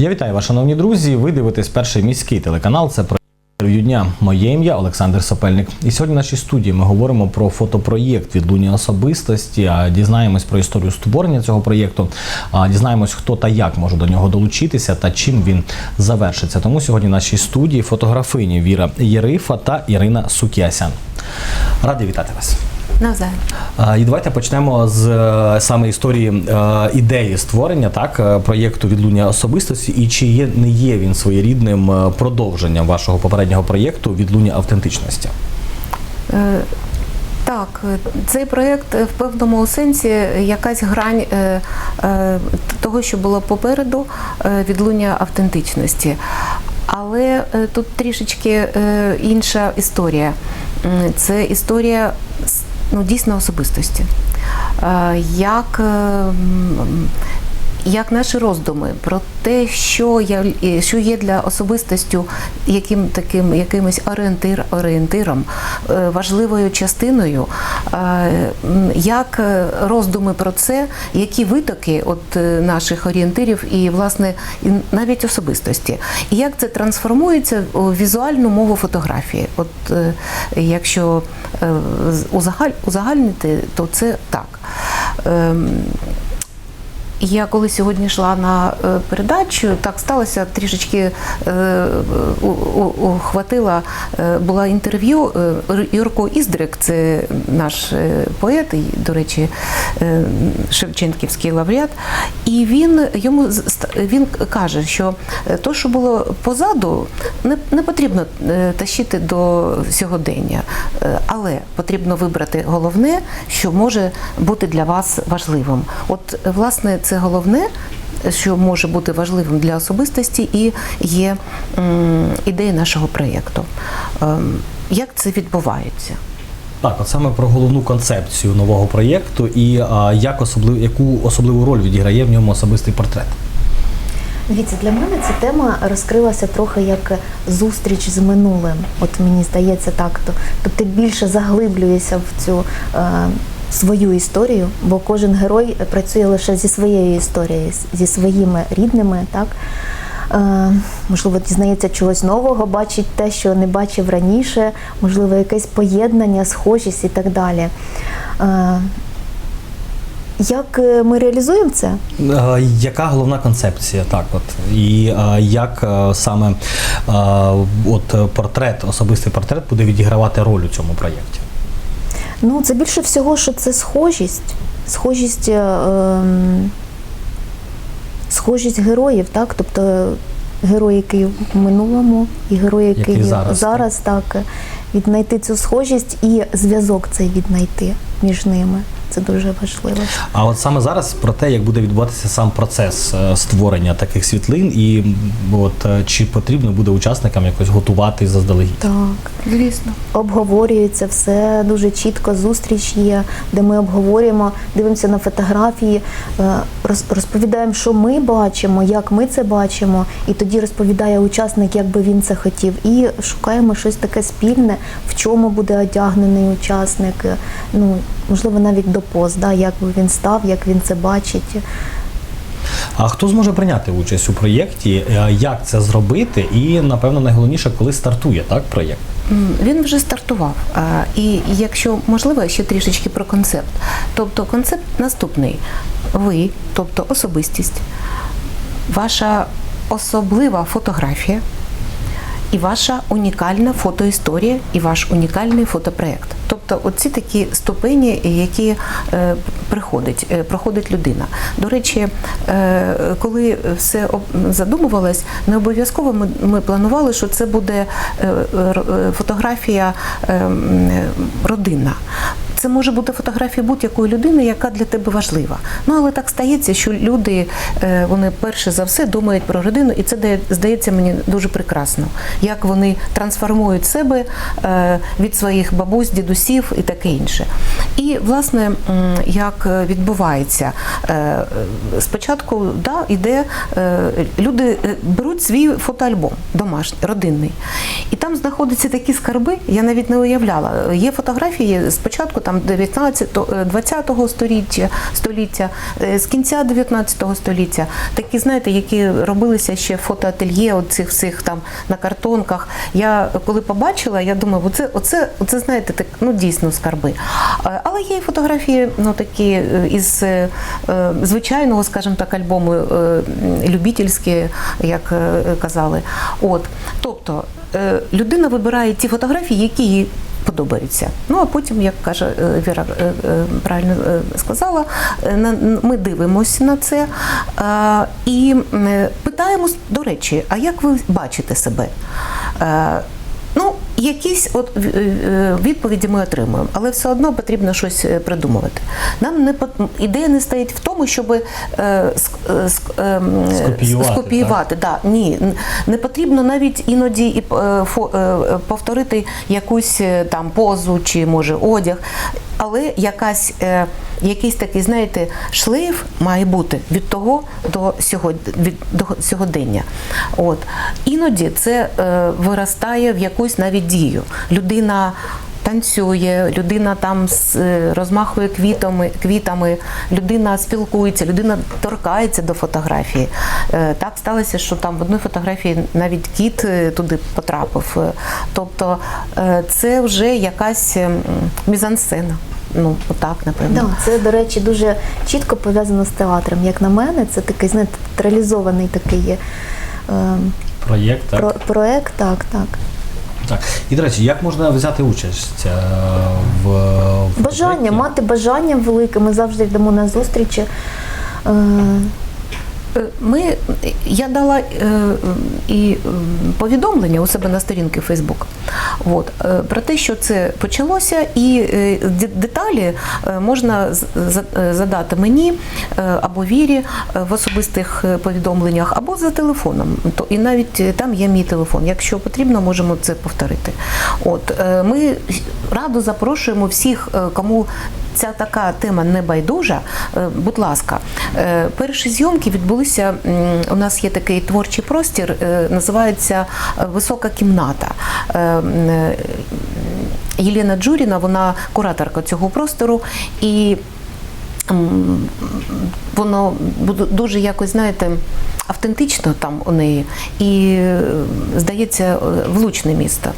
Я вітаю вас, шановні друзі. Ви дивитесь перший міський телеканал. Це про інтерв'ю дня. Моє ім'я Олександр Сапельник. І сьогодні в нашій студії ми говоримо про фотопроєкт відлуння особистості. А дізнаємось про історію створення цього проєкту. А дізнаємось, хто та як може до нього долучитися та чим він завершиться. Тому сьогодні в нашій студії фотографині Віра Єрифа та Ірина Сукіасян. Радий вітати вас. Навзаєм. І давайте почнемо з е, саме історії е, ідеї створення так е, проєкту відлуння особистості. І чи є не є він своєрідним продовженням вашого попереднього проєкту відлуння автентичності? Е, Так, цей проєкт в певному сенсі якась грань е, е, того, що було попереду, е, відлуння автентичності. Але е, тут трішечки е, інша історія. Це історія ну, дійсно особистості. Е, Як, е, м, як наші роздуми про те, що, я, що є для особистостю яким таким якимось орієнтир, орієнтиром, е, важливою частиною, як е, роздуми про це, які витоки от е, наших орієнтирів і власне навіть особистості, і як це трансформується у візуальну мову фотографії. От якщо узагаль, узагальнити, то це так. Я коли сьогодні йшла на е, передачу, так сталося трішечки е, ухватила, е, була інтерв'ю Юрко Іздрик, це наш поет, до речі, Шевченківський лауреат. І він йому він каже, що то, що було позаду, не, не потрібно тащити до сьогодення, але потрібно вибрати головне, що може бути для вас важливим. От власне це головне. Що може бути важливим для особистості, і є м, ідея нашого проєкту. Ем, Як це відбувається? Так, от саме про головну концепцію нового проєкту і а, як особлив, яку особливу роль відіграє в ньому особистий портрет. Дивіться, для мене ця тема розкрилася трохи як зустріч з минулим. От мені здається так. То- Тобто ти більше заглиблюєшся в цю е, свою історію, бо кожен герой працює лише зі своєю історією, зі своїми рідними, так. Е, можливо, дізнається чогось нового, бачить те, що не бачив раніше, можливо, якесь поєднання, схожість і так далі. Е, як е, ми реалізуємо це? Е, Яка головна концепція? Так, от і е, як е, саме е, от портрет, особистий портрет буде відігравати роль у цьому проєкті? Ну, це більше всього, що це схожість. Схожість, е, ем, схожість героїв, так? Тобто герой, який в минулому, і герой, який, Який зараз, зараз так. Віднайти цю схожість і зв'язок цей віднайти між ними. Це дуже важливо. А от саме зараз про те, як буде відбуватися сам процес е, створення таких світлин, і от е, чи потрібно буде учасникам якось готуватись заздалегідь? Так. Звісно. Обговорюється все дуже чітко. Зустріч є, де ми обговорюємо, дивимося на фотографії, е, розповідаємо, що ми бачимо, як ми це бачимо, і тоді розповідає учасник, як би він це хотів. І шукаємо щось таке спільне, в чому буде одягнений учасник. Ну можливо, навіть до поз, да, як би він став, як він це бачить. А хто зможе прийняти участь у проєкті? Е, Як це зробити? І напевно найголовніше, коли стартує так проєкт? Він вже стартував. І якщо можливо, ще трішечки про концепт. Тобто концепт наступний: ви, тобто особистість, ваша особлива фотографія і ваша унікальна фотоісторія, і ваш унікальний фотопроект. Тобто, оці такі ступені, які е, приходить, е, проходить людина. До речі, е, коли все задумувалось, не обов'язково ми, ми планували, що це буде фотографія е, м, е, родинна. Це може бути фотографія будь-якої людини, яка для тебе важлива. Ну але так стається, що люди е, вони перше за все думають про родину, і це дає- здається мені дуже прекрасно, як вони трансформують себе е, від своїх бабусь, дідусів і таке інше. І власне, як відбувається Е, спочатку, да, іде люди беруть свій фотоальбом домашній, родинний, і там знаходяться такі скарби, я навіть не уявляла. Є фотографії спочатку. Там там 19, е, 20 століття, століття, е, з кінця 19 століття. Такі, знаєте, які робилися ще фотоательє оцих всіх там на картонках. Я коли побачила, я думаю, оце, оце, оце знаєте, так, ну дійсно скарби. Е, Але є і фотографії, ну такі е, із е, е, звичайного, скажімо так, альбому е, любительські, як е, казали. От, тобто е, людина вибирає ті фотографії, які їй подобаються. Ну а потім, як каже е, Віра е, е, правильно сказала, ми дивимося на це і питаємось, до речі, а як ви бачите себе? Якісь от е, відповіді ми отримуємо, але все одно потрібно щось е, придумувати. Нам не ідея не стоїть в тому, щоб е, ем, Скопіювати, скопіювати. Да, ні, не потрібно навіть іноді і повторити якусь там позу чи може одяг, але якась, е, якийсь такий, знаєте, шлейф має бути від того до сьогодні, від до сьогодення. От іноді це е, виростає в якусь навіть дію. Людина. Танцює, людина там е, розмахує квітами, квітами, людина спілкується, людина торкається до фотографії. Е, Так сталося, що там в одній фотографії навіть кіт е, туди потрапив. Тобто це вже якась ем, мізансцена. Ну, отак, напевно. Да, це, до речі, дуже чітко пов'язано з театром. Як на мене, це такий, знаєте, театралізований такий є. Е, Проєкт, так? про, проект, так, так. Так. І, до речі, як можна взяти участь е, в, в Бажання, мати бажання велике. Ми завжди йдемо на зустрічі. Е, Ми, я дала е, і е, повідомлення у себе на сторінці Фейсбук е, про те, що це почалося, і е, деталі е, можна е, задати мені е, або вірі е, в особистих е, повідомленнях, або за телефоном. То, і навіть е, там є мій телефон. Якщо потрібно, можемо це повторити. От, е, ми радо запрошуємо всіх, е, кому ця така тема не байдужа, е, будь ласка, е, перші зйомки відбулися. У нас є такий творчий простір, е, називається Висока кімната. М, Єлена Джуріна, вона кураторка цього простору. І воно дуже якось, знаєте, автентично там у неї і здається влучне місто.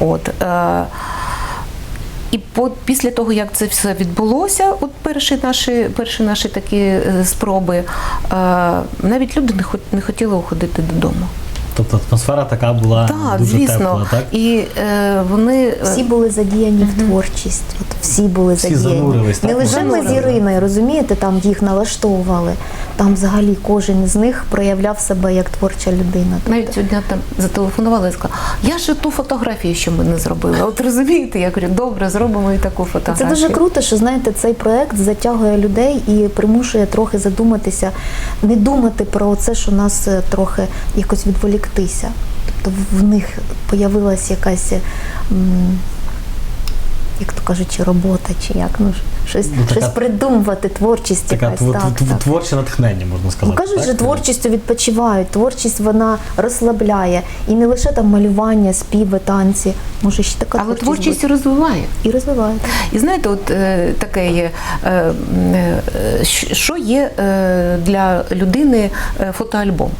От. І по, після того, як це все відбулося, от перші наші, перші наші такі е, спроби, е, навіть люди не, хот- не хотіли уходити додому. Тобто атмосфера така була Так, дуже звісно. тепла, так? І е, вони всі були задіяні в творчість. От всі були Всі задіяні. Не лише ми з? Іриною, розумієте, там їх налаштовували. Там взагалі кожен з них проявляв себе як творча людина. навіть сьогодні там зателефонували і сказали, я ж ту фотографію, що ми не зробили. От розумієте, я говорю, добре, зробимо і таку фотографію. Це дуже круто, що знаєте, цей проект затягує людей і примушує трохи задуматися, не думати про це, що нас е, трохи якось відволіктися. Тобто в- в них появилась якась, м, як то кажучи, робота, чи як ну щось, Ну, така- щось придумувати, творчість Така якась. тв- так, тв- так. творче натхнення, можна Ну, сказати. кажуть, так? що творчістю відпочивають. Творчість вона розслабляє. І не лише там малювання, співи, танці. Може, ще така Але творчість творчість розвиває. і розвиває. І знаєте, от е, таке є, е, е, що є е, для людини е, фотоальбом.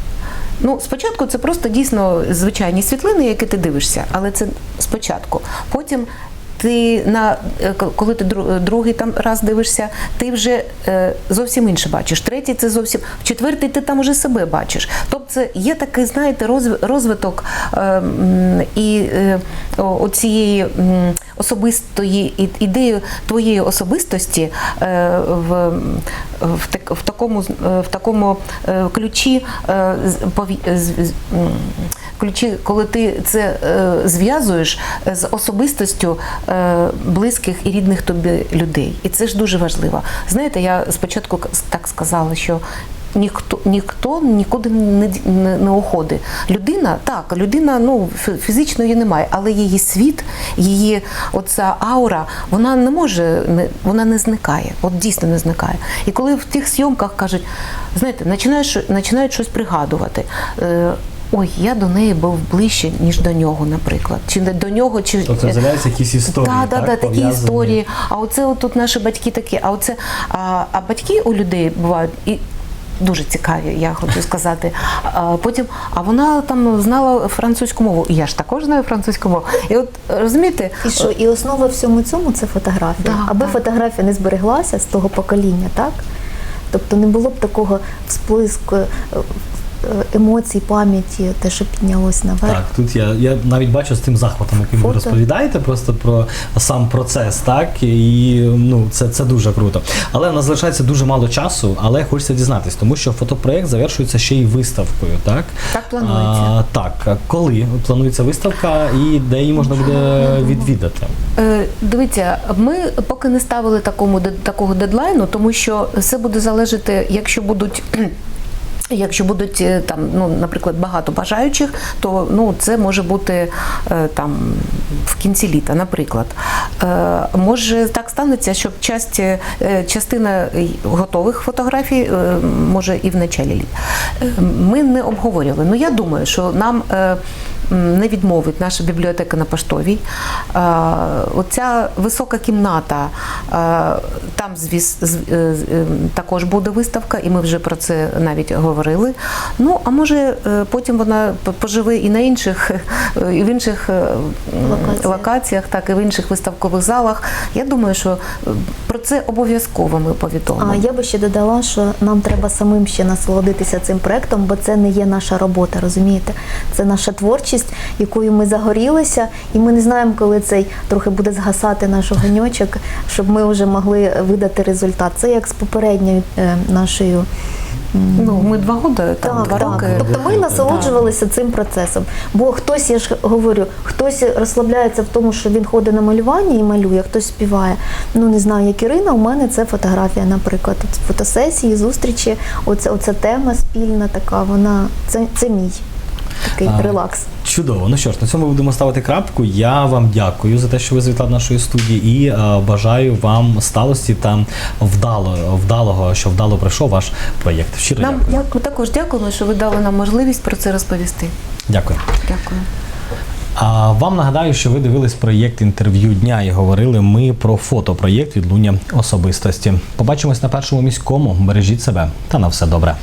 Ну, спочатку це просто дійсно звичайні світлини, які ти дивишся, але це спочатку. Потім ти на е, коли ти другий там раз дивишся, ти вже е, зовсім інше бачиш. Третій це зовсім четвертий ти там уже себе бачиш. Тобто це є такий, знаєте, розв- розвиток е, і е, оцієї особистої ідеї твоєї особистості в, в, так, в такому в такому ключі е, ключі, коли ти це е, зв'язуєш з особистостю е, близьких і рідних тобі людей. І це ж дуже важливо. Знаєте, я спочатку так сказала, що ніхто ніхто нікуди не, не, не уходить. Людина, так, людина ну фі- фізично її немає, але її світ, її оця аура, вона не може, не, вона не зникає. От дійсно не зникає. І коли в тих зйомках кажуть, знаєте, починаєш, починають щось пригадувати. Е, ой, я до неї був ближче, ніж до нього, наприклад. Чи не до нього, чи Тобто з'являються якісь історії. Так, да, так, да, такі історії. А оце от тут наші батьки такі. А оце а, а батьки у людей бувають і. Дуже цікаві, я хочу сказати. А потім, а вона там знала французьку мову. І я ж також знаю французьку мову. І от розумієте, І що, і основа всьому цьому це фотографія. Да, Аби да. фотографія не збереглася з того покоління, так? Тобто не було б такого всплиску емоцій, пам'яті, те, що піднялось наверх. Так, тут я, я навіть бачу з тим захватом, яким ви розповідаєте, просто про сам процес, так і ну це, це дуже круто. Але в нас залишається дуже мало часу, але хочеться дізнатись, тому що фотопроект завершується ще й виставкою, так? Так планується. А, так, коли планується виставка і де її можна буде відвідати? Е, Дивіться, ми поки не ставили такому такого дедлайну, тому що все буде залежати, якщо будуть. Якщо будуть е, там, ну, наприклад, багато бажаючих, то ну, це може бути е, там в кінці літа, наприклад. Е, може так станеться, щоб часть, частина готових фотографій може і в началі літа. Ми не обговорювали. Ну я думаю, що нам не відмовить наша бібліотека на поштовій. Оця висока кімната, там звіс, е, е, також буде виставка, і ми вже про це навіть говорили. Ну, а може е, потім вона поживе і на інших, і в інших м, Локаціях. так і в інших виставкових залах. Я думаю, що про це обов'язково ми повідомимо. А я би ще додала, що нам треба самим ще насолодитися цим проектом, бо це не є наша робота, розумієте? Це наша творчість, якою ми загорілися, і ми не знаємо, коли цей трохи буде згасати наш огоньочок, щоб ми вже могли видати результат. Це як з попередньою е, нашою. Ну, ми два роки, там, так, два так. роки. Тобто ми насолоджувалися цим процесом. Бо хтось, я ж говорю, хтось розслабляється в тому, що він ходить на малювання і малює, хтось співає. Ну не знаю, як Ірина, у мене це фотографія, наприклад. От фотосесії, зустрічі, оце, оця тема спільна така, вона це, це мій такий А, релакс. Чудово. Ну що ж, на цьому будемо ставити крапку. Я вам дякую за те, що ви завітали до нашої студії, і е, бажаю вам сталості та вдало, вдалого, що вдало пройшов ваш проєкт. Щиро Нам дякую. дякую. також дякуємо, що ви дали нам можливість про це розповісти. Дякую. Дякую. А вам нагадаю, що ви дивились проєкт інтерв'ю дня і говорили ми про фотопроєкт відлуння особистості. Побачимось на першому міському. Бережіть себе та на все добре.